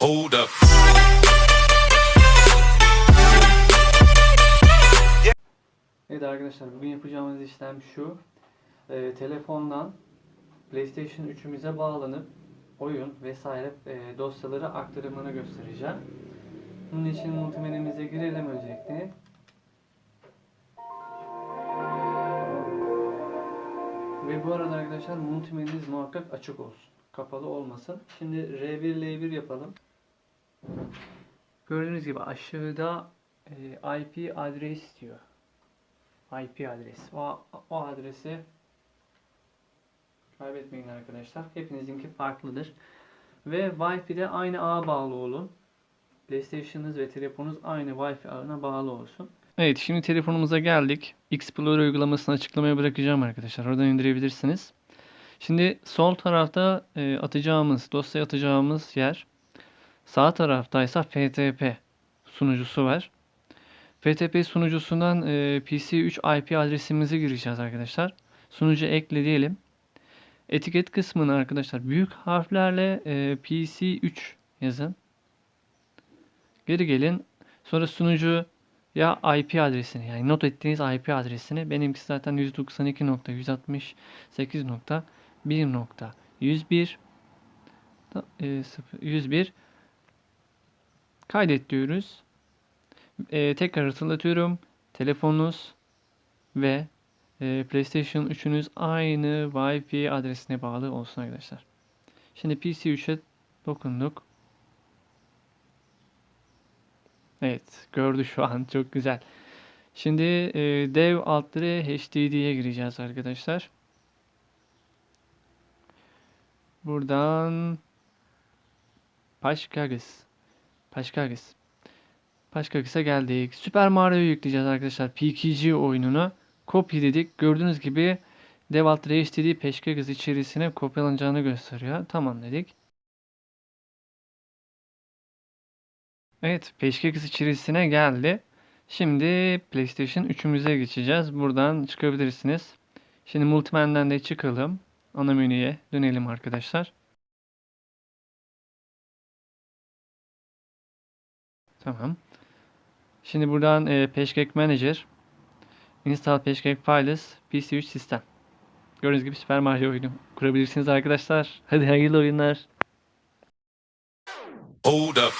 Hold up. Evet arkadaşlar bugün yapacağımız işlem şu. Ee, telefondan PlayStation 3'ümüze bağlanıp oyun vesaire e, dosyaları aktarımını göstereceğim. Bunun için multimenimize girelim öncelikle. Ve bu arada arkadaşlar multimeniniz muhakkak açık olsun. Kapalı olmasın. Şimdi R1 L1 yapalım. Gördüğünüz gibi aşağıda e, IP adres diyor. IP adresi. O, o adresi kaybetmeyin arkadaşlar. Hepinizinki farklıdır. Ve Wi-Fi de aynı ağa bağlı olun. PlayStation'ınız ve telefonunuz aynı Wi-Fi ağına bağlı olsun. Evet şimdi telefonumuza geldik. Explorer uygulamasını açıklamaya bırakacağım arkadaşlar. Oradan indirebilirsiniz. Şimdi sol tarafta e, atacağımız, dosya atacağımız yer. Sağ taraftaysa FTP sunucusu var. FTP sunucusundan e, PC3 IP adresimizi gireceğiz arkadaşlar. Sunucu ekle diyelim. Etiket kısmını arkadaşlar büyük harflerle e, PC3 yazın. Geri gelin. Sonra sunucu ya IP adresini yani not ettiğiniz IP adresini benimki zaten 192.168.1.101 da- e, sıfır- 101 kaydet diyoruz. Ee, tekrar hatırlatıyorum. Telefonunuz ve e, PlayStation 3'ünüz aynı Wi-Fi adresine bağlı olsun arkadaşlar. Şimdi PC3'e dokunduk. Evet, gördü şu an. Çok güzel. Şimdi e, dev altları HDD'ye gireceğiz arkadaşlar. Buradan Paşkagis. Paşkagis. Başka kısa geldik. Super Mario'yu yükleyeceğiz arkadaşlar. PKG oyununa. Copy dedik. Gördüğünüz gibi Devalt HD peşkagız içerisine kopyalanacağını gösteriyor. Tamam dedik. Evet, peşkagız içerisine geldi. Şimdi PlayStation 3'ümüze geçeceğiz. Buradan çıkabilirsiniz. Şimdi Multiman'den de çıkalım. Ana menüye dönelim arkadaşlar. Tamam. Şimdi buradan e, Peshkek Manager, Install Peshkek Files, PC3 Sistem. Gördüğünüz gibi Super Mario oyunu kurabilirsiniz arkadaşlar. Hadi hayırlı oyunlar. Hold up.